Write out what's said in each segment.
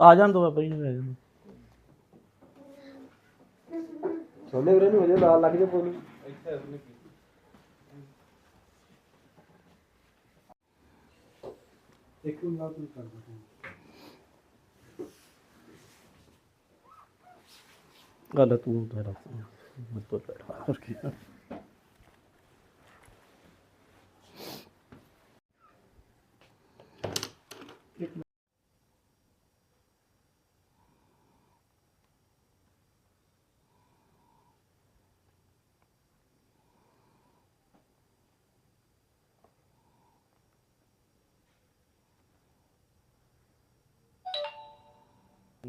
ਆ ਜਾਣ ਦੋ ਬਾਬਾ ਜੀ ਨੂੰ ਆ ਜਾਣ। ਛੋਲੇ ਵੀਰੇ ਨੂੰ ਹਜੇ ਨਾਲ ਲੱਗ ਜਾ ਬੋਲੀ ਇੱਕ ਨਾਲ ਤੂੰ ਕਰ ਦੇ ਗੱਲ ਤੂੰ ਤੇਰਾ ਮੈਂ ਤੋਂ ਬੈਠਾ ਹੋਰ ਕੀ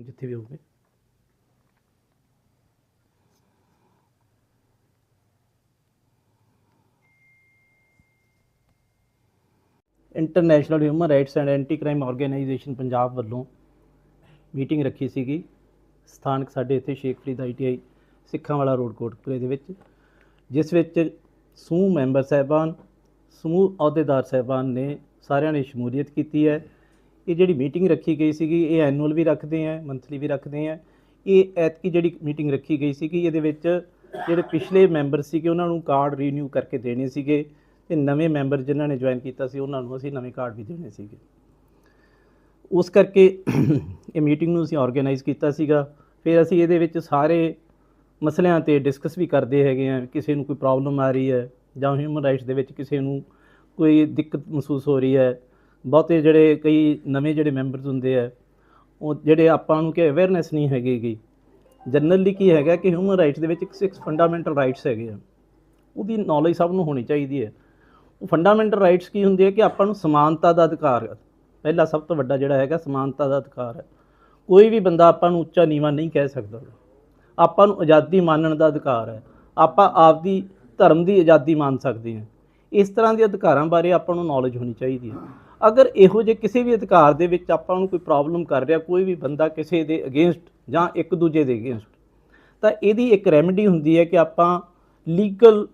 ਜਿੱਥੇ ਵੀ ਹੋਵੇ international human rights and anti crime organisation Punjab ਵੱਲੋਂ ਮੀਟਿੰਗ ਰੱਖੀ ਸੀਗੀ। ਸਥਾਨਕ ਸਾਡੇ ਇੱਥੇ ਸ਼ੇਖ ਫਰੀਦ ਆਈਟੀਆਈ ਸਿੱਖਾਂ ਵਾਲਾ ਰੋਡ ਕੋਟਪੁਰੇ ਦੇ ਵਿੱਚ, ਜਿਸ ਵਿੱਚ ਸਮੂਹ ਮੈਂਬਰ ਸਾਹਿਬਾਨ, ਸਮੂਹ ਅਹੁਦੇਦਾਰ ਸਾਹਿਬਾਨ ਨੇ ਸਾਰਿਆਂ ਨੇ ਸ਼ਮੂਲੀਅਤ ਕੀਤੀ ਹੈ। ਇਹ ਜਿਹੜੀ ਮੀਟਿੰਗ ਰੱਖੀ ਗਈ ਸੀਗੀ, ਇਹ ਐਨੂਅਲ ਵੀ ਰੱਖਦੇ ਆ ਮੰਥਲੀ ਵੀ ਰੱਖਦੇ ਆ। ਇਹ ਐਤਕੀ ਜਿਹੜੀ ਮੀਟਿੰਗ ਰੱਖੀ ਗਈ ਸੀਗੀ, ਇਹਦੇ ਵਿੱਚ ਜਿਹੜੇ ਪਿਛਲੇ ਮੈਂਬਰ ਸੀਗੇ, ਉਹਨਾਂ ਨੂੰ ਕਾਰਡ ਰੀਨਿਊ ਕਰਕੇ ਦੇਣੇ ਸੀਗੇ ਤੇ ਨਵੇਂ ਮੈਂਬਰ ਜਿਨ੍ਹਾਂ ਨੇ ਜੁਆਇਨ ਕੀਤਾ ਸੀ, ਉਹਨਾਂ ਨੂੰ ਅਸੀਂ ਨਵੇਂ ਕਾਰਡ ਵੀ ਦੇਣੇ ਸੀਗੇ। ਉਸ ਕਰਕੇ ਇਹ ਮੀਟਿੰਗ ਨੂੰ ਅਸੀਂ ਆਰਗੇਨਾਈਜ਼ ਕੀਤਾ ਸੀਗਾ। ਫਿਰ ਅਸੀਂ ਇਹਦੇ ਵਿੱਚ ਸਾਰੇ ਮਸਲਿਆਂ ਤੇ ਡਿਸਕਸ ਵੀ ਕਰਦੇ ਹੈਗੇ ਆ, ਕਿਸੇ ਨੂੰ ਕੋਈ ਪ੍ਰੋਬਲਮ ਆ ਰਹੀ ਹੈ ਜਾਂ ਹਿਊਮਨ ਰਾਈਟਸ ਦੇ ਵਿੱਚ ਕਿਸੇ ਨੂੰ ਕੋਈ ਦਿੱਕਤ ਮਹਿਸੂਸ ਹੋ ਰਹੀ ਹੈ ਬਹੁਤੇ ਜਿਹੜੇ ਕਈ ਨਵੇਂ ਜਿਹੜੇ ਮੈਂਬਰਸ ਹੁੰਦੇ ਆ, ਉਹ ਜਿਹੜੇ ਆਪਾਂ ਨੂੰ ਕਿ ਅਵੇਅਰਨੈਸ ਨਹੀਂ ਹੈਗੀ ਹੈਗੀਗੀ ਜਨਰਲੀ ਕੀ ਹੈਗਾ ਕਿ ਹਿਊਮਨ ਰਾਈਟਸ ਦੇ ਵਿੱਚ ਇੱਕ ਸਿਕਸ ਫੰਡਾਮੈਂਟਲ ਰਾਈਟਸ ਹੈਗੇ ਆ। ਉਹਦੀ ਨੌਲੇਜ ਸਭ ਨੂੰ ਹੋਣੀ ਚਾਹੀਦੀ ਹੈ। ਉਹ ਫੰਡਾਮੈਂਟਲ ਰਾਈਟਸ ਕੀ ਹੁੰਦੇ ਆ ਕਿ ਆਪਾਂ ਨੂੰ ਸਮਾਨਤਾ ਦਾ ਅਧਿਕਾਰ ਪਹਿਲਾ ਸਭ ਤੋਂ ਵੱਡਾ ਜਿਹੜਾ ਹੈਗਾ ਸਮਾਨਤਾ ਦਾ ਅਧਿਕਾਰ ਹੈ ਕੋਈ ਵੀ ਬੰਦਾ ਆਪਾਂ ਨੂੰ ਉੱਚਾ ਨੀਵਾਂ ਨਹੀਂ ਕਹਿ ਸਕਦਾ। ਆਪਾਂ ਨੂੰ ਆਜ਼ਾਦੀ ਮੰਨਣ ਦਾ ਅਧਿਕਾਰ ਹੈ ਆਪਾਂ ਆਪਦੀ ਧਰਮ ਦੀ ਆਜ਼ਾਦੀ ਮੰਨ ਸਕਦੇ ਹਾਂ। ਇਸ ਤਰ੍ਹਾਂ ਦੇ ਅਧਿਕਾਰਾਂ ਬਾਰੇ ਆਪਾਂ ਨੂੰ ਨੌਲੇਜ ਹੋਣੀ ਚਾਹੀਦੀ ਹੈ। ਅਗਰ ਇਹੋ ਜਿਹੇ ਕਿਸੇ ਵੀ ਅਧਿਕਾਰ ਦੇ ਵਿੱਚ ਆਪਾਂ ਨੂੰ ਕੋਈ ਪ੍ਰੋਬਲਮ ਕਰ ਰਿਹਾ, ਕੋਈ ਵੀ ਬੰਦਾ ਕਿਸੇ ਦੇ ਅਗੇਂਸਟ ਜਾਂ ਇੱਕ ਦੂਜੇ ਦੇ ਅਗੇਂਸਟ ਤਾਂ ਇਹਦੀ ਇੱਕ ਰੈਮੇਡੀ ਹੁੰਦੀ ਹੈ ਕਿ ਆਪਾਂ ਲੀਗਲ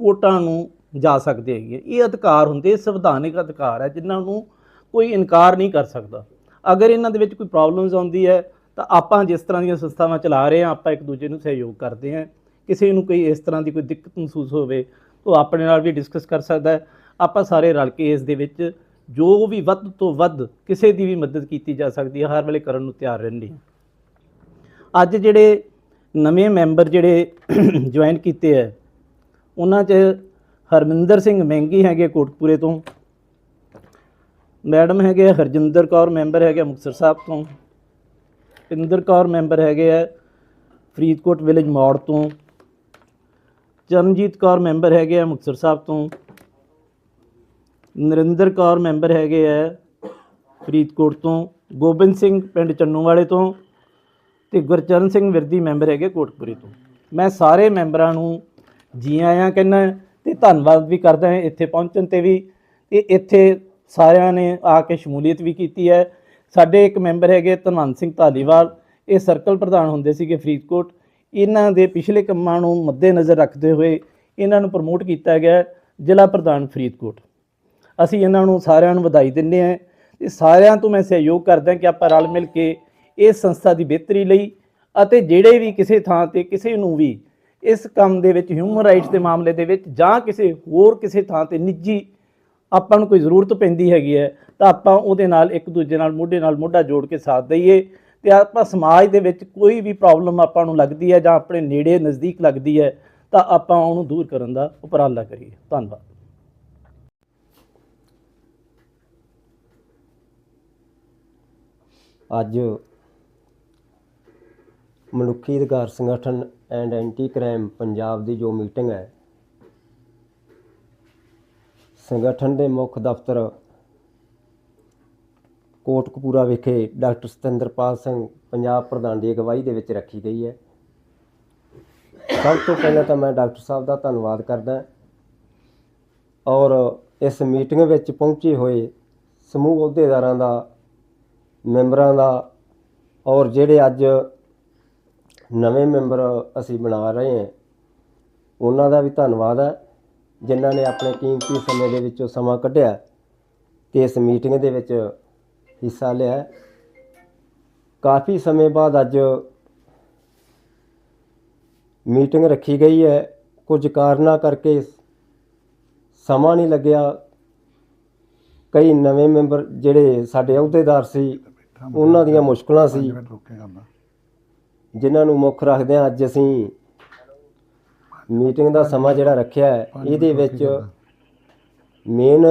ਕੋਟਾਂ ਨੂੰ ਜਾ ਸਕਦੇ ਹੈਗੇ ਇਹ ਅਧਿਕਾਰ ਹੁੰਦੇ ਸੰਵਿਧਾਨਿਕ ਅਧਿਕਾਰ ਹੈ, ਜਿਨ੍ਹਾਂ ਨੂੰ ਕੋਈ ਇਨਕਾਰ ਨਹੀਂ ਕਰ ਸਕਦਾ। ਅਗਰ ਇਹਨਾਂ ਦੇ ਵਿੱਚ ਕੋਈ ਪ੍ਰੋਬਲਮਸ ਆਉਂਦੀ ਹੈ, ਤਾਂ ਆਪਾਂ ਜਿਸ ਤਰ੍ਹਾਂ ਦੀਆਂ ਸੰਸਥਾਵਾਂ ਚਲਾ ਰਹੇ ਹਾਂ, ਆਪਾਂ ਇੱਕ ਦੂਜੇ ਨੂੰ ਸਹਿਯੋਗ ਕਰਦੇ ਹਾਂ। ਕਿਸੇ ਨੂੰ ਕੋਈ ਇਸ ਤਰ੍ਹਾਂ ਦੀ ਕੋਈ ਦਿੱਕਤ ਮਹਿਸੂਸ ਹੋਵੇ ਉਹ ਆਪਣੇ ਨਾਲ ਵੀ ਡਿਸਕਸ ਕਰ ਸਕਦਾ ਹੈ। ਆਪਾਂ ਸਾਰੇ ਰਲ ਕੇ ਇਸ ਦੇ ਵਿੱਚ ਜੋ ਵੀ ਵੱਧ ਤੋਂ ਵੱਧ ਕਿਸੇ ਦੀ ਵੀ ਮਦਦ ਕੀਤੀ ਜਾ ਸਕਦੀ ਹੈ, ਹਰ ਵੇਲੇ ਕਰਨ ਨੂੰ ਤਿਆਰ ਰਹਿੰਦੀ ਅੱਜ ਜਿਹੜੇ ਨਵੇਂ ਮੈਂਬਰ ਜਿਹੜੇ ਜੁਆਇਨ ਕੀਤੇ ਹੈ, ਉਹਨਾਂ 'ਚ ਹਰਮਿੰਦਰ ਸਿੰਘ ਮਹਿੰਗੀ ਹੈਗੇ ਕੋਟਪੂਰੇ ਤੋਂ, ਮੈਡਮ ਹੈਗੇ ਹਰਜਿੰਦਰ ਕੌਰ, ਮੈਂਬਰ ਹੈਗੇ ਆ ਮੁਕਤਸਰ ਸਾਹਿਬ ਤੋਂ, ਪਿੰਦਰ ਕੌਰ ਮੈਂਬਰ ਹੈਗੇ ਆ ਫਰੀਦਕੋਟ ਵਿਲੇਜ ਮੌੜ ਤੋਂ, ਚਰਨਜੀਤ ਕੌਰ ਮੈਂਬਰ ਹੈਗੇ ਆ ਮੁਕਤਸਰ ਸਾਹਿਬ ਤੋਂ ਨਰਿੰਦਰ ਕੌਰ ਮੈਂਬਰ ਹੈਗੇ ਆ ਫਰੀਦਕੋਟ ਤੋਂ, ਗੋਬਿੰਦ ਸਿੰਘ ਪਿੰਡ ਚੰਨੂ ਵਾਲੇ ਤੋਂ ਤੇ ਗੁਰਚਰਨ ਸਿੰਘ ਵਿਰਦੀ ਮੈਂਬਰ ਹੈਗੇ ਕੋਟਪੁਰੇ ਤੋਂ। ਮੈਂ ਸਾਰੇ ਮੈਂਬਰਾਂ ਨੂੰ ਜੀ ਆਇਆਂ ਕਹਿੰਦਾ ਤੇ ਧੰਨਵਾਦ ਵੀ ਕਰਦਾ ਹਾਂ ਇੱਥੇ ਪਹੁੰਚਣ ਤੇ ਵੀ ਤੇ ਇੱਥੇ ਸਾਰਿਆਂ ਨੇ ਆ ਕੇ ਸ਼ਮੂਲੀਅਤ ਵੀ ਕੀਤੀ ਹੈ। ਸਾਡੇ ਇੱਕ ਮੈਂਬਰ ਹੈਗੇ ਧਨਵੰਤ ਸਿੰਘ ਧਾਲੀਵਾਲ, ਇਹ ਸਰਕਲ ਪ੍ਰਧਾਨ ਹੁੰਦੇ ਸੀਗੇ ਫਰੀਦਕੋਟ। ਇਹਨਾਂ ਦੇ ਪਿਛਲੇ ਕੰਮਾਂ ਨੂੰ ਮੱਦੇ ਨਜ਼ਰ ਰੱਖਦੇ ਹੋਏ ਇਹਨਾਂ ਨੂੰ ਪ੍ਰਮੋਟ ਕੀਤਾ ਗਿਆ ਜ਼ਿਲ੍ਹਾ ਪ੍ਰਧਾਨ ਫਰੀਦਕੋਟ। ਅਸੀਂ ਇਹਨਾਂ ਨੂੰ ਸਾਰਿਆਂ ਨੂੰ ਵਧਾਈ ਦਿੰਦੇ ਹਾਂ ਤੇ ਸਾਰਿਆਂ ਤੋਂ ਮੈਂ ਸਹਿਯੋਗ ਕਰਦਾ ਕਿ ਆਪਾਂ ਰਲ ਮਿਲ ਕੇ ਇਸ ਸੰਸਥਾ ਦੀ ਬਿਹਤਰੀ ਲਈ ਅਤੇ ਜਿਹੜੇ ਵੀ ਕਿਸੇ ਥਾਂ ਤੇ ਕਿਸੇ ਨੂੰ ਵੀ ਇਸ ਕੰਮ ਦੇ ਵਿੱਚ ਹਿਊਮਨ ਰਾਈਟਸ ਦੇ ਮਾਮਲੇ ਦੇ ਵਿੱਚ ਜਾਂ ਕਿਸੇ ਹੋਰ ਕਿਸੇ ਥਾਂ ਤੇ ਨਿੱਜੀ ਆਪਾਂ ਨੂੰ ਕੋਈ ਜ਼ਰੂਰਤ ਪੈਂਦੀ ਹੈਗੀ ਹੈ, ਤਾਂ ਆਪਾਂ ਉਹਦੇ ਨਾਲ ਇੱਕ ਦੂਜੇ ਨਾਲ ਮੋਢੇ ਨਾਲ ਮੋਢਾ ਜੋੜ ਕੇ ਸਾਥ ਦਈਏ ਤੇ ਆਪਾਂ ਸਮਾਜ ਦੇ ਵਿੱਚ ਕੋਈ ਵੀ ਪ੍ਰੋਬਲਮ ਆਪਾਂ ਨੂੰ ਲੱਗਦੀ ਹੈ ਜਾਂ ਆਪਣੇ ਨੇੜੇ ਨਜ਼ਦੀਕ ਲੱਗਦੀ ਹੈ, ਤਾਂ ਆਪਾਂ ਉਹਨੂੰ ਦੂਰ ਕਰਨ ਦਾ ਉਪਰਾਲਾ ਕਰੀਏ। ਧੰਨਵਾਦ। ਅੱਜ ਮਨੁੱਖੀ ਅਧਿਕਾਰ ਸੰਗਠਨ ਐਂਡ ਐਂਟੀ ਕ੍ਰਾਈਮ ਪੰਜਾਬ ਦੀ ਜੋ ਮੀਟਿੰਗ ਹੈ, ਸੰਗਠਨ ਦੇ ਮੁੱਖ ਦਫ਼ਤਰ ਕੋਟਕਪੂਰਾ ਵਿਖੇ ਡਾਕਟਰ ਸਤਿੰਦਰਪਾਲ ਸਿੰਘ ਪੰਜਾਬ ਪ੍ਰਧਾਨ ਦੀ ਅਗਵਾਈ ਦੇ ਵਿੱਚ ਰੱਖੀ ਗਈ ਹੈ। ਸਭ ਤੋਂ ਪਹਿਲਾਂ ਤਾਂ ਮੈਂ ਡਾਕਟਰ ਸਾਹਿਬ ਦਾ ਧੰਨਵਾਦ ਕਰਦਾ ਔਰ ਇਸ ਮੀਟਿੰਗ ਵਿੱਚ ਪਹੁੰਚੇ ਹੋਏ ਸਮੂਹ ਅਹੁਦੇਦਾਰਾਂ ਦਾ ਮੈਂਬਰਾਂ ਦਾ ਔਰ ਜਿਹੜੇ ਅੱਜ ਨਵੇਂ ਮੈਂਬਰ ਅਸੀਂ ਬਣਾ ਰਹੇ ਹਾਂ, ਉਹਨਾਂ ਦਾ ਵੀ ਧੰਨਵਾਦ ਹੈ, ਜਿਨ੍ਹਾਂ ਨੇ ਆਪਣੇ ਕੀਮਤੀ ਸਮੇਂ ਦੇ ਵਿੱਚੋਂ ਸਮਾਂ ਕੱਢਿਆ ਤੇ ਇਸ ਮੀਟਿੰਗ ਦੇ ਵਿੱਚ ਹਿੱਸਾ ਲਿਆ ਕਾਫੀ ਸਮੇਂ ਬਾਅਦ ਅੱਜ ਮੀਟਿੰਗ ਰੱਖੀ ਗਈ ਹੈ। ਕੁਝ ਕਾਰਨਾਂ ਕਰਕੇ ਸਮਾਂ ਨਹੀਂ ਲੱਗਿਆ। ਕਈ ਨਵੇਂ ਮੈਂਬਰ ਜਿਹੜੇ ਸਾਡੇ ਅਹੁਦੇਦਾਰ ਸੀ, ਉਹਨਾਂ ਦੀਆਂ ਮੁਸ਼ਕਲਾਂ ਸੀ। ਜਿਨ੍ਹਾਂ ਨੂੰ ਮੁੱਖ ਰੱਖਦਿਆਂ ਅੱਜ ਅਸੀਂ। ਮੀਟਿੰਗ ਦਾ ਸਮਾਂ ਜਿਹੜਾ ਰੱਖਿਆ ਹੈ, ਇਹਦੇ ਵਿੱਚ ਮੇਨ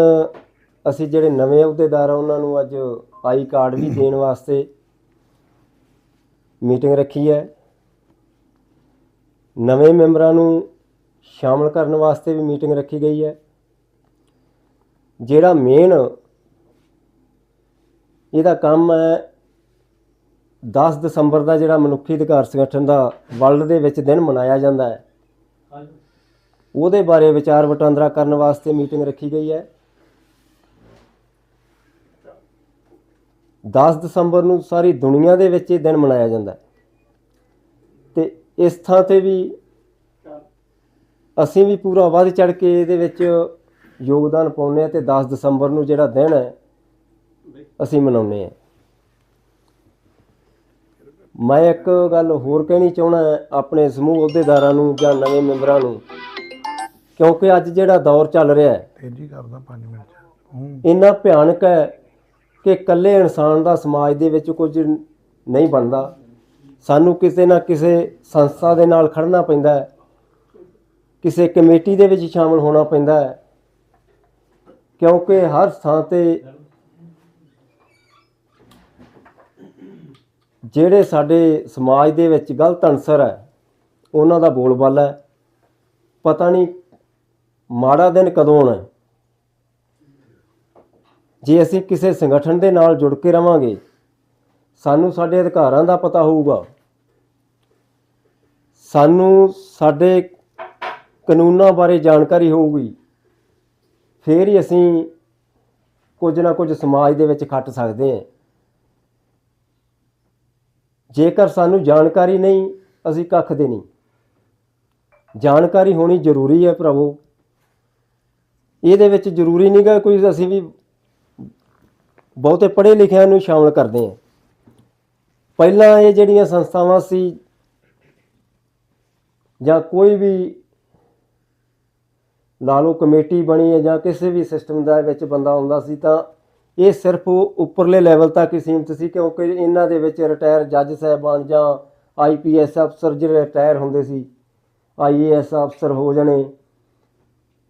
ਅਸੀਂ ਜਿਹੜੇ ਨਵੇਂ ਅਹੁਦੇਦਾਰ ਆ, ਉਹਨਾਂ ਨੂੰ ਅੱਜ ਆਈ ਕਾਰਡ ਵੀ ਦੇਣ ਵਾਸਤੇ ਮੀਟਿੰਗ ਰੱਖੀ ਹੈ। ਨਵੇਂ ਮੈਂਬਰਾਂ ਨੂੰ ਸ਼ਾਮਲ ਕਰਨ ਵਾਸਤੇ ਵੀ ਮੀਟਿੰਗ ਰੱਖੀ ਗਈ ਹੈ। ਜਿਹੜਾ ਮੇਨ ਇਹਦਾ ਕੰਮ ਹੈ 10 ਦਸੰਬਰ ਦਾ ਜਿਹੜਾ ਮਨੁੱਖੀ ਅਧਿਕਾਰ ਸੰਗਠਨ ਦਾ ਵਰਲਡ ਦੇ ਵਿੱਚ ਦਿਨ ਮਨਾਇਆ ਜਾਂਦਾ ਹੈ। ਉਹਦੇ ਬਾਰੇ ਵਿਚਾਰ ਵਟਾਂਦਰਾ ਕਰਨ ਵਾਸਤੇ ਮੀਟਿੰਗ ਰੱਖੀ ਗਈ ਹੈ। 10 ਦਸੰਬਰ ਨੂੰ ਸਾਰੀ ਦੁਨੀਆ ਦੇ ਵਿੱਚ ਇਹ ਦਿਨ ਮਨਾਇਆ ਜਾਂਦਾ ਹੈ। ਤੇ ਇਸ ਥਾਂ ਤੇ ਵੀ ਅਸੀਂ ਵੀ ਪੂਰਾ ਵੱਧ ਚੜ ਕੇ ਇਹਦੇ ਵਿੱਚ ਯੋਗਦਾਨ ਪਾਉਂਦੇ ਹਾਂ ਤੇ 10 ਦਸੰਬਰ ਨੂੰ ਜਿਹੜਾ ਦਿਨ ਹੈ ਅਸੀਂ ਮਨਾਉਂਦੇ ਹਾਂ। ਮੈਂ ਇੱਕ ਗੱਲ ਹੋਰ ਕਹਿਣੀ ਚਾਹਣਾ ਆਪਣੇ ਸਮੂਹ ਅਹੁਦੇਦਾਰਾਂ ਨੂੰ ਜਾਂ ਨਵੇਂ ਮੈਂਬਰਾਂ ਨੂੰ ਕਿਉਂਕਿ ਅੱਜ ਜਿਹੜਾ ਦੌਰ ਚੱਲ ਰਿਹਾ ਹੈ ਤੇਜ਼ੀ ਕਰਦਾ 5 ਮਿੰਟ ਇੰਨਾ ਭਿਆਨਕ ਹੈ ਕਿ ਇਕੱਲੇ ਇਨਸਾਨ ਦਾ ਸਮਾਜ ਦੇ ਵਿੱਚ ਕੁਝ ਨਹੀਂ ਬਣਦਾ। ਸਾਨੂੰ ਕਿਸੇ ਨਾ ਕਿਸੇ ਸੰਸਥਾ ਦੇ ਨਾਲ ਖੜਨਾ ਪੈਂਦਾ ਹੈ ਕਿਸੇ ਕਮੇਟੀ ਦੇ ਵਿੱਚ ਸ਼ਾਮਲ ਹੋਣਾ ਪੈਂਦਾ ਹੈ। ਕਿਉਂਕਿ ਹਰ ਥਾਂ ਤੇ ਜਿਹੜੇ ਸਾਡੇ ਸਮਾਜ ਦੇ ਵਿੱਚ ਗਲਤ ਅਨਸਰ ਹੈ, ਉਹਨਾਂ ਦਾ ਬੋਲਬਾਲਾ ਹੈ। ਪਤਾ ਨਹੀਂ ਮਾੜਾ ਦਿਨ ਕਦੋਂ ਆਉਣਾ ਜੇ ਅਸੀਂ ਕਿਸੇ ਸੰਗਠਨ ਦੇ ਨਾਲ ਜੁੜ ਕੇ ਰਵਾਂਗੇ, ਸਾਨੂੰ ਸਾਡੇ ਅਧਿਕਾਰਾਂ ਦਾ ਪਤਾ ਹੋਊਗਾ। ਸਾਨੂੰ ਸਾਡੇ ਕਾਨੂੰਨਾਂ ਬਾਰੇ ਜਾਣਕਾਰੀ ਹੋਊਗੀ। ਫੇਰ ਹੀ ਅਸੀਂ ਕੁਝ ਨਾ ਕੁਝ ਸਮਾਜ ਦੇ ਵਿੱਚ ਖੱਟ ਸਕਦੇ ਹਾਂ। ਜੇਕਰ ਸਾਨੂੰ ਜਾਣਕਾਰੀ ਨਹੀਂ, ਅਸੀਂ ਕੱਖ ਦੇ ਨਹੀਂ। ਜਾਣਕਾਰੀ ਹੋਣੀ ਜ਼ਰੂਰੀ ਹੈ ਭਰਾਵੋ। ਇਹਦੇ ਵਿੱਚ ਜ਼ਰੂਰੀ ਨਹੀਂਗਾ ਕੋਈ ਅਸੀਂ ਵੀ ਬਹੁਤੇ ਪੜ੍ਹੇ ਲਿਖਿਆਂ ਨੂੰ ਸ਼ਾਮਲ ਕਰਦੇ ਹਾਂ। ਪਹਿਲਾਂ ਇਹ ਜਿਹੜੀਆਂ ਸੰਸਥਾਵਾਂ ਸੀ ਜਾਂ ਕੋਈ ਵੀ ਲਾ ਲਓ ਕਮੇਟੀ ਬਣੀ ਹੈ ਜਾਂ ਕਿਸੇ ਵੀ ਸਿਸਟਮ ਦਾ ਵਿੱਚ ਬੰਦਾ ਆਉਂਦਾ ਸੀ ਤਾਂ ਇਹ ਸਿਰਫ ਉੱਪਰਲੇ ਲੈਵਲ ਤੱਕ ਹੀ ਸੀਮਿਤ ਸੀ ਕਿਉਂਕਿ ਇਹਨਾਂ ਦੇ ਵਿੱਚ ਰਿਟਾਇਰ ਜੱਜ ਸਾਹਿਬਾਨ ਜਾਂ ਆਈਪੀਐਸ ਅਫਸਰ ਜਿਹੜੇ ਰਿਟਾਇਰ ਹੁੰਦੇ ਸੀ ਆਈਏਐਸ ਅਫਸਰ ਹੋ ਜਾਣੇ,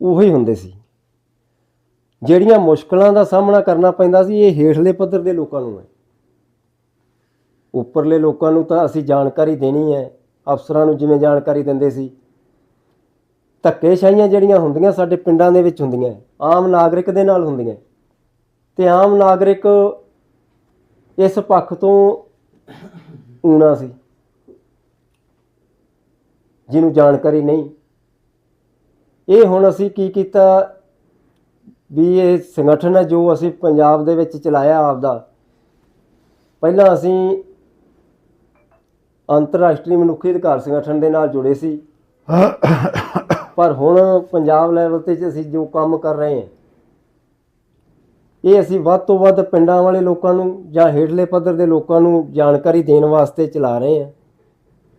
ਉਹੀ ਹੁੰਦੇ ਸੀ। ਜਿਹੜੀਆਂ ਮੁਸ਼ਕਲਾਂ ਦਾ ਸਾਹਮਣਾ ਕਰਨਾ ਪੈਂਦਾ ਸੀ, ਇਹ ਹੇਠਲੇ ਪੱਧਰ ਦੇ ਲੋਕਾਂ ਨੂੰ ਹੈ। ਉੱਪਰਲੇ ਲੋਕਾਂ ਨੂੰ ਤਾਂ ਅਸੀਂ ਜਾਣਕਾਰੀ ਦੇਣੀ ਹੈ, ਅਫਸਰਾਂ ਨੂੰ ਜਿਵੇਂ ਜਾਣਕਾਰੀ ਦਿੰਦੇ ਸੀ ਧੱਕੇਸ਼ਾਹੀਆਂ ਜਿਹੜੀਆਂ ਹੁੰਦੀਆਂ ਸਾਡੇ ਪਿੰਡਾਂ ਦੇ ਵਿੱਚ ਹੁੰਦੀਆਂ, ਆਮ ਨਾਗਰਿਕ ਦੇ ਨਾਲ ਹੁੰਦੀਆਂ। ਤੇ ਆਮ ਨਾਗਰਿਕ ਇਸ ਪੱਖ ਤੋਂ ਊਣਾ ਸੀ, ਜਿਹਨੂੰ ਜਾਣਕਾਰੀ ਨਹੀਂ। ਇਹ ਹੁਣ ਅਸੀਂ ਕੀ ਕੀਤਾ ਵੀ ਇਹ ਸੰਗਠਨ ਹੈ ਜੋ ਅਸੀਂ ਪੰਜਾਬ ਦੇ ਵਿੱਚ ਚਲਾਇਆ ਆਪਦਾ। ਪਹਿਲਾਂ ਅਸੀਂ ਅੰਤਰਰਾਸ਼ਟਰੀ ਮਨੁੱਖੀ ਅਧਿਕਾਰ ਸੰਗਠਨ ਦੇ ਨਾਲ ਜੁੜੇ ਸੀ। ਪਰ ਹੁਣ ਪੰਜਾਬ ਲੈਵਲ ਤੇ ਅਸੀਂ ਜੋ ਕੰਮ ਕਰ ਰਹੇ ਹਾਂ, ਇਹ ਅਸੀਂ ਵੱਧ ਤੋਂ ਵੱਧ ਪਿੰਡਾਂ ਵਾਲੇ ਲੋਕਾਂ ਨੂੰ ਜਾਂ ਹੇਠਲੇ ਪੱਧਰ ਦੇ ਲੋਕਾਂ ਨੂੰ ਜਾਣਕਾਰੀ ਦੇਣ ਵਾਸਤੇ ਚਲਾ ਰਹੇ ਹਾਂ।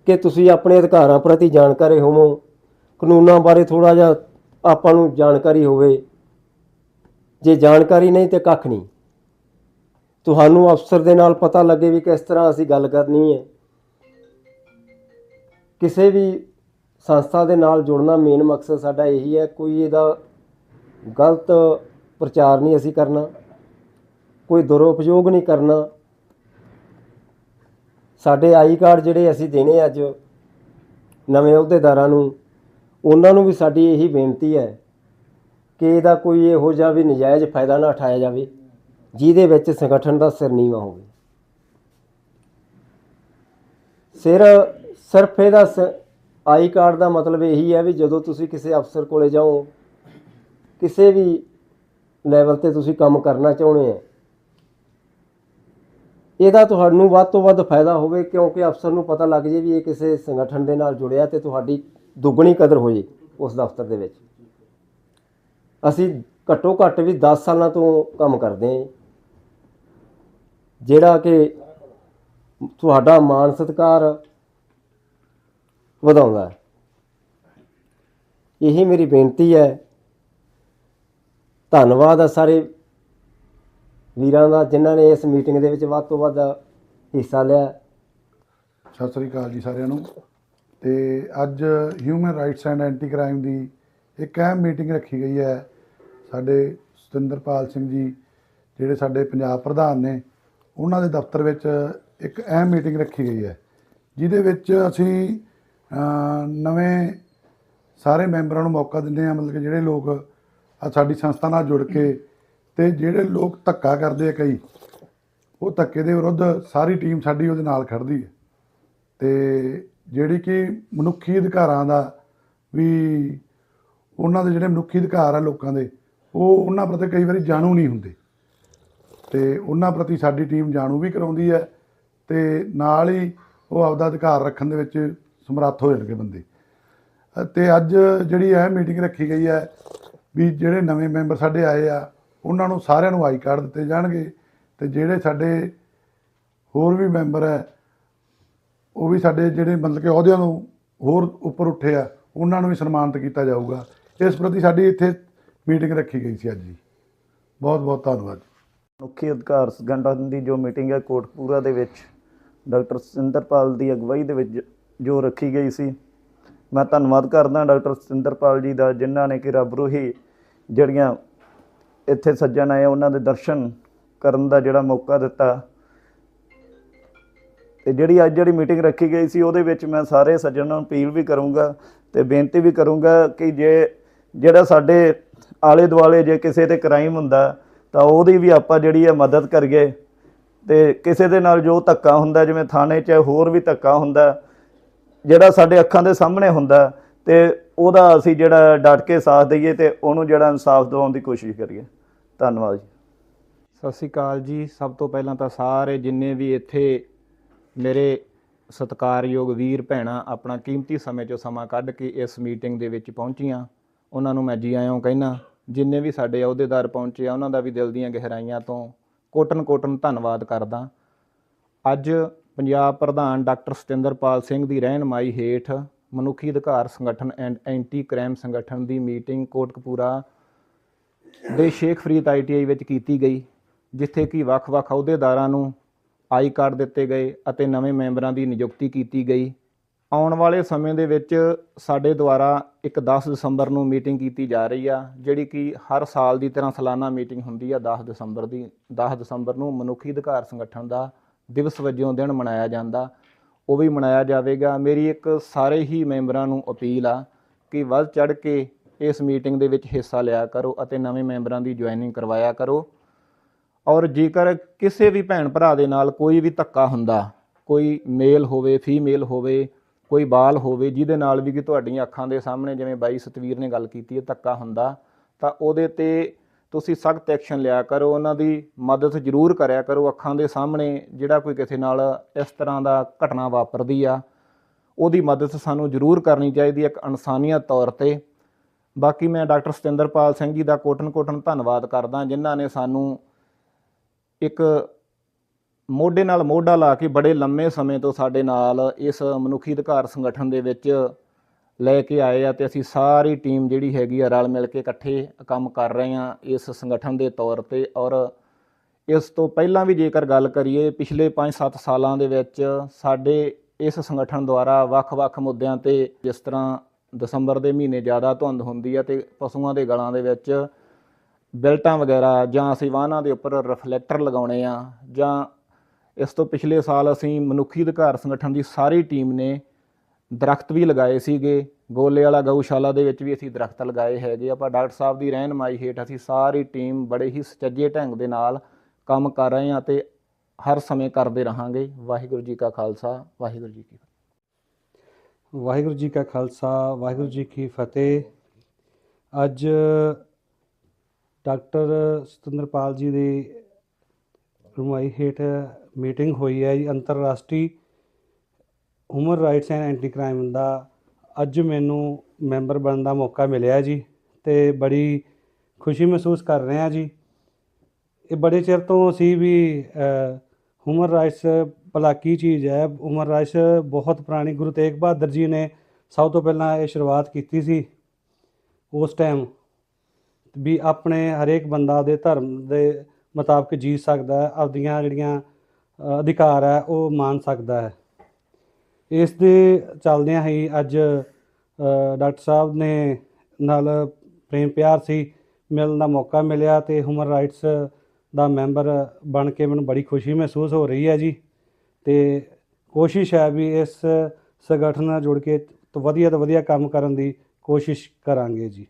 ਕਿ ਤੁਸੀਂ ਆਪਣੇ ਅਧਿਕਾਰਾਂ ਪ੍ਰਤੀ ਜਾਣਕਾਰੀ ਹੋਵੋ, ਕਾਨੂੰਨਾਂ ਬਾਰੇ ਥੋੜਾ ਜਿਹਾ ਆਪਾਂ ਨੂੰ ਜਾਣਕਾਰੀ ਹੋਵੇ। ਜੇ ਜਾਣਕਾਰੀ ਨਹੀਂ ਤੇ ਕੱਖ ਨਹੀਂ। ਤੁਹਾਨੂੰ ਅਫਸਰ ਦੇ ਨਾਲ ਪਤਾ ਲੱਗੇ ਵੀ ਕਿਸ ਤਰ੍ਹਾਂ ਅਸੀਂ ਗੱਲ ਕਰਨੀ ਹੈ। ਕਿਸੇ ਵੀ ਸੰਸਥਾ ਦੇ ਨਾਲ ਜੁੜਨਾ ਮੇਨ ਮਕਸਦ ਸਾਡਾ ਇਹੀ ਹੈ, ਕੋਈ ਇਹਦਾ ਗਲਤ ਪ੍ਰਚਾਰ ਨਹੀਂ ਅਸੀਂ ਕਰਨਾ, ਕੋਈ ਦੁਰਉਪਯੋਗ ਨਹੀਂ ਕਰਨਾ। ਸਾਡੇ ਆਈ ਕਾਰਡ ਜਿਹੜੇ ਅਸੀਂ ਦੇਣੇ ਅੱਜ ਨਵੇਂ ਅਹੁਦੇਦਾਰਾਂ ਨੂੰ, ਉਹਨਾਂ ਨੂੰ ਵੀ ਸਾਡੀ ਇਹੀ ਬੇਨਤੀ ਹੈ ਕਿ ਇਹਦਾ ਕੋਈ ਇਹੋ ਜਿਹਾ ਵੀ ਨਜਾਇਜ਼ ਫਾਇਦਾ ਨਾ ਉਠਾਇਆ ਜਾਵੇ, ਜਿਹਦੇ ਵਿੱਚ ਸੰਗਠਨ ਦਾ ਸਿਰ ਨੀਵਾ ਹੋਵੇ। ਸਿਰ ਸਿਰਫ ਇਹਦਾ ਸ- ਆਈ ਕਾਰਡ ਦਾ ਮਤਲਬ ਇਹੀ ਹੈ ਵੀ ਜਦੋਂ ਤੁਸੀਂ ਕਿਸੇ ਅਫਸਰ ਕੋਲੇ ਜਾਓ, ਕਿਸੇ ਵੀ ਲੈਵਲ ਤੇ ਤੁਸੀਂ ਕੰਮ ਕਰਨਾ ਚਾਹੁੰਦੇ ਆ ਇਹਦਾ ਤੁਹਾਨੂੰ ਵੱਧ ਤੋਂ ਵੱਧ ਫਾਇਦਾ ਹੋਵੇ ਕਿਉਂਕਿ ਅਫਸਰ ਨੂੰ ਪਤਾ ਲੱਗ ਜੇ ਵੀ ਇਹ ਕਿਸੇ ਸੰਗਠਨ ਦੇ ਨਾਲ ਜੁੜਿਆ ਤੇ ਤੁਹਾਡੀ ਦੁੱਗਣੀ ਕਦਰ ਹੋ ਜੇ ਉਸ ਦਫ਼ਤਰ ਦੇ ਵਿੱਚ। ਅਸੀਂ ਘੱਟੋ ਘੱਟ ਵੀ 10 ਸਾਲਾਂ ਤੋਂ ਕੰਮ ਕਰਦੇ ਹਾਂ। ਜਿਹੜਾ ਕਿ ਤੁਹਾਡਾ ਮਾਣ ਸਤਿਕਾਰ ਵਧਾਉਂਦਾ ਇਹੀ ਮੇਰੀ ਬੇਨਤੀ ਹੈ। ਧੰਨਵਾਦ ਆ ਸਾਰੇ ਵੀਰਾਂ ਦਾ, ਜਿਨ੍ਹਾਂ ਨੇ ਇਸ ਮੀਟਿੰਗ ਦੇ ਵਿੱਚ ਵੱਧ ਤੋਂ ਵੱਧ ਹਿੱਸਾ ਲਿਆ। ਸਤਿ ਸ੍ਰੀ ਅਕਾਲ ਜੀ ਸਾਰਿਆਂ ਨੂੰ। ਤੇ ਅੱਜ human rights and anti crime ਦੀ ਇੱਕ ਅਹਿਮ ਮੀਟਿੰਗ ਰੱਖੀ ਗਈ ਹੈ। ਸਾਡੇ ਸਤਿੰਦਰਪਾਲ ਸਿੰਘ ਜੀ, ਜਿਹੜੇ ਸਾਡੇ ਪੰਜਾਬ ਪ੍ਰਧਾਨ ਨੇ, ਉਹਨਾਂ ਦੇ ਦਫ਼ਤਰ ਵਿੱਚ ਇੱਕ ਅਹਿਮ ਮੀਟਿੰਗ ਰੱਖੀ ਗਈ ਹੈ। ਜਿਹਦੇ ਵਿੱਚ ਅਸੀਂ ਨਵੇਂ ਸਾਰੇ ਮੈਂਬਰਾਂ ਨੂੰ ਮੌਕਾ ਦਿੰਦੇ ਹਾਂ, ਮਤਲਬ ਕਿ ਜਿਹੜੇ ਲੋਕ ਸਾਡੀ ਸੰਸਥਾ ਨਾਲ ਜੁੜ ਕੇ ਤੇ ਜਿਹੜੇ ਲੋਕ ਧੱਕਾ ਕਰਦੇ ਆ ਕਈ, ਉਹ ਧੱਕੇ ਦੇ ਵਿਰੁੱਧ ਸਾਰੀ ਟੀਮ ਸਾਡੀ ਉਹਦੇ ਨਾਲ ਖੜਦੀ ਹੈ। ਤੇ ਜਿਹੜੀ ਕਿ ਮਨੁੱਖੀ ਅਧਿਕਾਰਾਂ ਦਾ ਵੀ ਉਹਨਾਂ ਦੇ ਜਿਹੜੇ ਮਨੁੱਖੀ ਅਧਿਕਾਰ ਆ ਲੋਕਾਂ ਦੇ, ਉਹ ਉਹਨਾਂ ਪ੍ਰਤੀ ਕਈ ਵਾਰੀ ਜਾਣੂ ਨਹੀਂ ਹੁੰਦੇ। ਤੇ ਉਹਨਾਂ ਪ੍ਰਤੀ ਸਾਡੀ ਟੀਮ ਜਾਣੂ ਵੀ ਕਰਾਉਂਦੀ ਹੈ ਤੇ ਨਾਲ ਹੀ ਉਹ ਆਪਦਾ ਅਧਿਕਾਰ ਰੱਖਣ ਦੇ ਵਿੱਚ ਸਮਰੱਥ ਹੋ ਜਾਣਗੇ ਬੰਦੇ। ਅ, ਤੇ ਅੱਜ ਜਿਹੜੀ ਇਹ ਮੀਟਿੰਗ ਰੱਖੀ ਗਈ ਹੈ ਵੀ ਜਿਹੜੇ ਨਵੇਂ ਮੈਂਬਰ ਸਾਡੇ ਆਏ ਆ ਉਹਨਾਂ ਨੂੰ ਸਾਰਿਆਂ ਨੂੰ ਆਈ ਕਾਰਡ ਦਿੱਤੇ ਜਾਣਗੇ ਤੇ ਜਿਹੜੇ ਸਾਡੇ ਹੋਰ ਵੀ ਮੈਂਬਰ ਹੈ ਉਹ ਵੀ ਸਾਡੇ ਜਿਹੜੇ ਮਤਲਬ ਕਿ ਅਹੁਦਿਆਂ ਨੂੰ ਹੋਰ ਉੱਪਰ ਉੱਠੇ ਆ ਉਹਨਾਂ ਨੂੰ ਵੀ ਸਨਮਾਨਿਤ ਕੀਤਾ ਜਾਊਗਾ। ਇਸ ਪ੍ਰਤੀ ਸਾਡੀ ਇੱਥੇ ਮੀਟਿੰਗ ਰੱਖੀ ਗਈ ਸੀ ਅੱਜ ਜੀ। ਬਹੁਤ ਬਹੁਤ ਧੰਨਵਾਦ। ਮਨੁੱਖੀ ਅਧਿਕਾਰ ਸੰਗਠਨ ਦੀ ਜੋ ਮੀਟਿੰਗ ਹੈ ਕੋਟਕਪੂਰਾ ਦੇ ਵਿੱਚ ਡਾਕਟਰ ਸਤਿੰਦਰਪਾਲ ਦੀ ਅਗਵਾਈ ਦੇ ਵਿੱਚ ਜੋ ਰੱਖੀ ਗਈ ਸੀ। ਮੈਂ ਧੰਨਵਾਦ ਕਰਦਾ ਡਾਕਟਰ ਸਤਿੰਦਰਪਾਲ ਜੀ ਦਾ, ਜਿਨ੍ਹਾਂ ਨੇ ਕਿ ਰੱਬ ਰੂਹੀ ਜਿਹੜੀਆਂ ਇੱਥੇ ਸੱਜਣ ਆਏ, ਉਹਨਾਂ ਦੇ ਦਰਸ਼ਨ ਕਰਨ ਦਾ ਜਿਹੜਾ ਮੌਕਾ ਦਿੱਤਾ। ਤੇ ਜਿਹੜੀ ਅੱਜ ਜਿਹੜੀ ਮੀਟਿੰਗ ਰੱਖੀ ਗਈ ਸੀ, ਉਹਦੇ ਵਿੱਚ ਮੈਂ ਸਾਰੇ ਸੱਜਣਾਂ ਨੂੰ ਅਪੀਲ ਵੀ ਕਰੂੰਗਾ ਤੇ ਬੇਨਤੀ ਵੀ ਕਰੂੰਗਾ ਕਿ ਜੇ ਜਿਹੜਾ ਸਾਡੇ ਆਲੇ ਦੁਆਲੇ ਜੇ ਕਿਸੇ ਤੇ ਕ੍ਰਾਈਮ ਹੁੰਦਾ, ਤਾਂ ਉਹਦੀ ਵੀ ਆਪਾਂ ਜਿਹੜੀ ਹੈ ਮਦਦ ਕਰੀਏ। ਤੇ ਕਿਸੇ ਦੇ ਨਾਲ ਜੋ ਧੱਕਾ ਹੁੰਦਾ, ਜਿਵੇਂ ਥਾਣੇ 'ਚ ਹੋਰ ਵੀ ਧੱਕਾ ਹੁੰਦਾ ਜਿਹੜਾ ਸਾਡੇ ਅੱਖਾਂ ਦੇ ਸਾਹਮਣੇ ਹੁੰਦਾ ਤੇ ਉਹਦਾ ਅਸੀਂ ਜਿਹੜਾ ਡਟ ਕੇ ਸਾਥ ਦਈਏ ਤੇ ਉਹਨੂੰ ਜਿਹੜਾ ਇਨਸਾਫ ਦਿਵਾਉਣ ਦੀ ਕੋਸ਼ਿਸ਼ ਕਰੀਏ। ਧੰਨਵਾਦ ਜੀ। ਸਤਿ ਸ਼੍ਰੀ ਅਕਾਲ ਜੀ। ਸਭ ਤੋਂ ਪਹਿਲਾਂ ਤਾਂ ਸਾਰੇ ਜਿੰਨੇ ਵੀ ਇੱਥੇ ਮੇਰੇ ਸਤਿਕਾਰਯੋਗ ਵੀਰ ਭੈਣਾਂ ਆਪਣਾ ਕੀਮਤੀ ਸਮੇਂ ਚੋਂ ਸਮਾਂ ਕੱਢ ਕੇ ਇਸ ਮੀਟਿੰਗ ਦੇ ਵਿੱਚ ਪਹੁੰਚੀਆਂ, ਉਹਨਾਂ ਨੂੰ ਮੈਂ ਜੀ ਆਇਆਂ ਕਹਿਣਾ ਜਿੰਨੇ ਵੀ ਸਾਡੇ ਅਹੁਦੇਦਾਰ ਪਹੁੰਚੇ ਆ, ਉਹਨਾਂ ਦਾ ਵੀ ਦਿਲ ਦੀਆਂ ਗਹਿਰਾਈਆਂ ਤੋਂ ਕੋਟਨ ਕੋਟਨ ਧੰਨਵਾਦ ਕਰਦਾ। ਅੱਜ ਪੰਜਾਬ ਪ੍ਰਧਾਨ ਡਾਕਟਰ ਸਤਿੰਦਰਪਾਲ ਸਿੰਘ ਦੀ ਰਹਿਨਮਾਈ ਹੇਠ ਮਨੁੱਖੀ ਅਧਿਕਾਰ ਸੰਗਠਨ ਐਂਡ ਐਂਟੀ ਕ੍ਰਾਈਮ ਸੰਗਠਨ ਦੀ ਮੀਟਿੰਗ ਕੋਟਕਪੂਰਾ ਦੇ ਸ਼ੇਖ ਫਰੀਦ ਆਈਟੀਆਈ ਵਿੱਚ ਕੀਤੀ ਗਈ, ਜਿੱਥੇ ਕਿ ਵੱਖ-ਵੱਖ ਅਹੁਦੇਦਾਰਾਂ ਨੂੰ ਆਈ ਕਾਰਡ ਦਿੱਤੇ ਗਏ ਅਤੇ ਨਵੇਂ ਮੈਂਬਰਾਂ ਦੀ ਨਿਯੁਕਤੀ ਕੀਤੀ ਗਈ। ਆਉਣ ਵਾਲੇ ਸਮੇਂ ਦੇ ਵਿੱਚ ਸਾਡੇ ਦੁਆਰਾ ਇੱਕ 10 ਦਸੰਬਰ ਨੂੰ ਮੀਟਿੰਗ ਕੀਤੀ ਜਾ ਰਹੀ ਆ, ਜਿਹੜੀ ਕਿ ਹਰ ਸਾਲ ਦੀ ਤਰ੍ਹਾਂ ਸਾਲਾਨਾ ਮੀਟਿੰਗ ਹੁੰਦੀ ਆ 10 ਦਸੰਬਰ ਦੀ 10 ਦਸੰਬਰ ਨੂੰ ਮਨੁੱਖੀ ਅਧਿਕਾਰ ਸੰਗਠਨ ਦਾ ਦਿਵਸ ਵਜੋਂ ਦਿਨ ਮਨਾਇਆ ਜਾਂਦਾ, ਉਹ ਵੀ ਮਨਾਇਆ ਜਾਵੇਗਾ। ਮੇਰੀ ਇੱਕ ਸਾਰੇ ਹੀ ਮੈਂਬਰਾਂ ਨੂੰ ਅਪੀਲ ਆ ਕਿ ਵੱਧ ਚੜ ਕੇ ਇਸ ਮੀਟਿੰਗ ਦੇ ਵਿੱਚ ਹਿੱਸਾ ਲਿਆ ਕਰੋ ਅਤੇ ਨਵੇਂ ਮੈਂਬਰਾਂ ਦੀ ਜੁਆਇਨਿੰਗ ਕਰਵਾਇਆ ਕਰੋ। ਔਰ ਜੇਕਰ ਕਿਸੇ ਵੀ ਭੈਣ ਭਰਾ ਦੇ ਨਾਲ ਕੋਈ ਵੀ ਧੱਕਾ ਹੁੰਦਾ, ਕੋਈ ਮੇਲ ਹੋਵੇ, ਫੀਮੇਲ ਹੋਵੇ, ਕੋਈ ਬਾਲ ਹੋਵੇ, ਜਿਹਦੇ ਨਾਲ ਵੀ ਕਿ ਤੁਹਾਡੀਆਂ ਅੱਖਾਂ ਦੇ ਸਾਹਮਣੇ ਜਿਵੇਂ ਬਾਈ ਸਤਵੀਰ ਨੇ ਗੱਲ ਕੀਤੀ ਹੈ, ਧੱਕਾ ਹੁੰਦਾ, ਤਾਂ ਉਹਦੇ ਤੇ ਤੁਸੀਂ ਸਖਤ ਐਕਸ਼ਨ ਲਿਆ ਕਰੋ, ਉਹਨਾਂ ਦੀ ਮਦਦ ਜ਼ਰੂਰ ਕਰਿਆ ਕਰੋ। ਅੱਖਾਂ ਦੇ ਸਾਹਮਣੇ ਜਿਹੜਾ ਕੋਈ ਕਿਸੇ ਨਾਲ ਇਸ ਤਰ੍ਹਾਂ ਦਾ ਘਟਨਾ ਵਾਪਰਦੀ ਆ, ਉਹਦੀ ਮਦਦ ਸਾਨੂੰ ਜ਼ਰੂਰ ਕਰਨੀ ਚਾਹੀਦੀ ਇੱਕ ਇਨਸਾਨੀਅਤ ਤੌਰ ਤੇ। ਬਾਕੀ ਮੈਂ ਡਾਕਟਰ ਸਤਿੰਦਰਪਾਲ ਸਿੰਘ ਜੀ ਦਾ ਕੋਟਨ ਕੋਟਨ ਧੰਨਵਾਦ ਕਰਦਾ, ਜਿਨ੍ਹਾਂ ਨੇ ਸਾਨੂੰ ਇੱਕ ਮੋਢੇ ਨਾਲ ਮੋਢਾ ਲਾ ਕੇ ਬੜੇ ਲੰਮੇ ਸਮੇਂ ਤੋਂ ਸਾਡੇ ਨਾਲ ਇਸ ਮਨੁੱਖੀ ਅਧਿਕਾਰ ਸੰਗਠਨ ਦੇ ਵਿੱਚ ਲੈ ਕੇ ਆਏ ਆ ਤੇ ਅਸੀਂ ਸਾਰੀ ਟੀਮ ਜਿਹੜੀ ਹੈਗੀ ਆ ਰਲ ਮਿਲ ਕੇ ਇਕੱਠੇ ਕੰਮ ਕਰ ਰਹੇ ਆ ਇਸ ਸੰਗਠਨ ਦੇ ਤੌਰ ਤੇ ਔਰ ਇਸ ਤੋਂ ਪਹਿਲਾਂ ਵੀ ਜੇਕਰ ਗੱਲ ਕਰੀਏ, ਪਿਛਲੇ 5-7 ਸਾਲਾਂ ਦੇ ਵਿੱਚ ਸਾਡੇ ਇਸ ਸੰਗਠਨ ਦੁਆਰਾ ਵੱਖ-ਵੱਖ ਮੁੱਦਿਆਂ ਤੇ ਜਿਸ ਤਰ੍ਹਾਂ ਦਸੰਬਰ ਦੇ ਮਹੀਨੇ ਜ਼ਿਆਦਾ ਧੁੰਦ ਹੁੰਦੀ ਆ ਤੇ ਪਸ਼ੂਆਂ ਦੇ ਗਲਾਂ ਦੇ ਵਿੱਚ ਬੈਲਟਾਂ ਵਗੈਰਾ ਜਾਂ ਅਸੀਂ ਵਾਹਨਾਂ ਦੇ ਉੱਪਰ ਰਿਫਲੈਕਟਰ ਲਗਾਉਣੇ ਆ ਜਾਂ ਇਸ ਤੋਂ ਪਿਛਲੇ ਸਾਲ ਅਸੀਂ ਮਨੁੱਖੀ ਅਧਿਕਾਰ ਸੰਗਠਨ ਦੀ ਸਾਰੀ ਟੀਮ ਨੇ ਦਰਖਤ ਵੀ ਲਗਾਏ ਸੀਗੇ। ਗੋਲੇ ਵਾਲਾ ਗਊਸ਼ਾਲਾ ਦੇ ਵਿੱਚ ਵੀ ਅਸੀਂ ਦਰਖਤ ਲਗਾਏ ਹੈਗੇ ਆਪਾਂ ਡਾਕਟਰ ਸਾਹਿਬ ਦੀ ਰਹਿਨਮਾਈ ਹੇਠ ਅਸੀਂ ਸਾਰੀ ਟੀਮ ਬੜੇ ਹੀ ਸਚੱਜੇ ਢੰਗ ਦੇ ਨਾਲ ਕੰਮ ਕਰ ਰਹੇ ਹਾਂ ਤੇ ਹਰ ਸਮੇਂ ਕਰਦੇ ਰਹਾਂਗੇ। ਵਾਹਿਗੁਰੂ ਜੀ ਕਾ ਖਾਲਸਾ, ਵਾਹਿਗੁਰੂ ਜੀ ਕੀ ਫਤਿਹ। ਵਾਹਿਗੁਰੂ ਜੀ ਕਾ ਖਾਲਸਾ, ਵਾਹਿਗੁਰੂ ਜੀ ਕੀ ਫਤਿਹ। ਅੱਜ ਡਾਕਟਰ ਸਤਿੰਦਰਪਾਲ ਜੀ ਦੀ ਰੁਮਾਈ ਹੇਠ ਮੀਟਿੰਗ ਹੋਈ ਹੈ ਜੀ, ਅੰਤਰਰਾਸ਼ਟਰੀ human rights and anti crime ਦਾ ਅੱਜ ਮੈਨੂੰ ਮੈਂਬਰ ਬਣਨ ਦਾ ਮੌਕਾ ਮਿਲਿਆ ਜੀ ਤੇ ਬੜੀ ਖੁਸ਼ੀ ਮਹਿਸੂਸ ਕਰ ਰਹੇ ਹਾਂ ਜੀ। ਇਹ ਬੜੇ ਚਿਰ ਤੋਂ ਅਸੀਂ ਵੀ ਹਿਊਮਨ ਰਾਈਟਸ ਭਲਾ ਕੀ ਚੀਜ਼ ਹੈ? ਹਿਊਮਨ ਰਾਈਟਸ ਬਹੁਤ ਪੁਰਾਣੀ ਗੁਰੂ ਤੇਗ ਬਹਾਦਰ ਜੀ ਨੇ ਸਭ ਤੋਂ ਪਹਿਲਾਂ ਇਹ ਸ਼ੁਰੂਆਤ ਕੀਤੀ ਸੀ ਉਸ ਟਾਈਮ ਵੀ ਆਪਣੇ ਹਰੇਕ ਬੰਦਾ ਦੇ ਧਰਮ ਦੇ ਮੁਤਾਬਕ ਜੀ ਸਕਦਾ ਹੈ, ਆਪਦੀਆਂ ਜਿਹੜੀਆਂ ਅਧਿਕਾਰ ਹੈ ਉਹ ਮਾਣ ਸਕਦਾ ਹੈ। ਇਸ ਦੇ ਚੱਲਦਿਆਂ ਹੀ ਅੱਜ ਡਾਕਟਰ ਸਾਹਿਬ ਨੇ ਨਾਲ ਪ੍ਰੇਮ ਪਿਆਰ ਸੀ, ਮਿਲਣ ਦਾ ਮੌਕਾ ਮਿਲਿਆ ਤੇ ਹਿਊਮਨ ਰਾਈਟਸ ਦਾ ਮੈਂਬਰ ਬਣ ਕੇ ਮੈਨੂੰ ਬੜੀ ਖੁਸ਼ੀ ਮਹਿਸੂਸ ਹੋ ਰਹੀ ਹੈ ਜੀ। ਤੇ ਕੋਸ਼ਿਸ਼ ਹੈ ਵੀ ਇਸ ਸੰਗਠਨ ਨਾਲ ਜੁੜ ਕੇ ਵਧੀਆ ਤੋਂ ਵਧੀਆ ਕੰਮ ਕਰਨ ਦੀ ਕੋਸ਼ਿਸ਼ ਕਰਾਂਗੇ ਜੀ।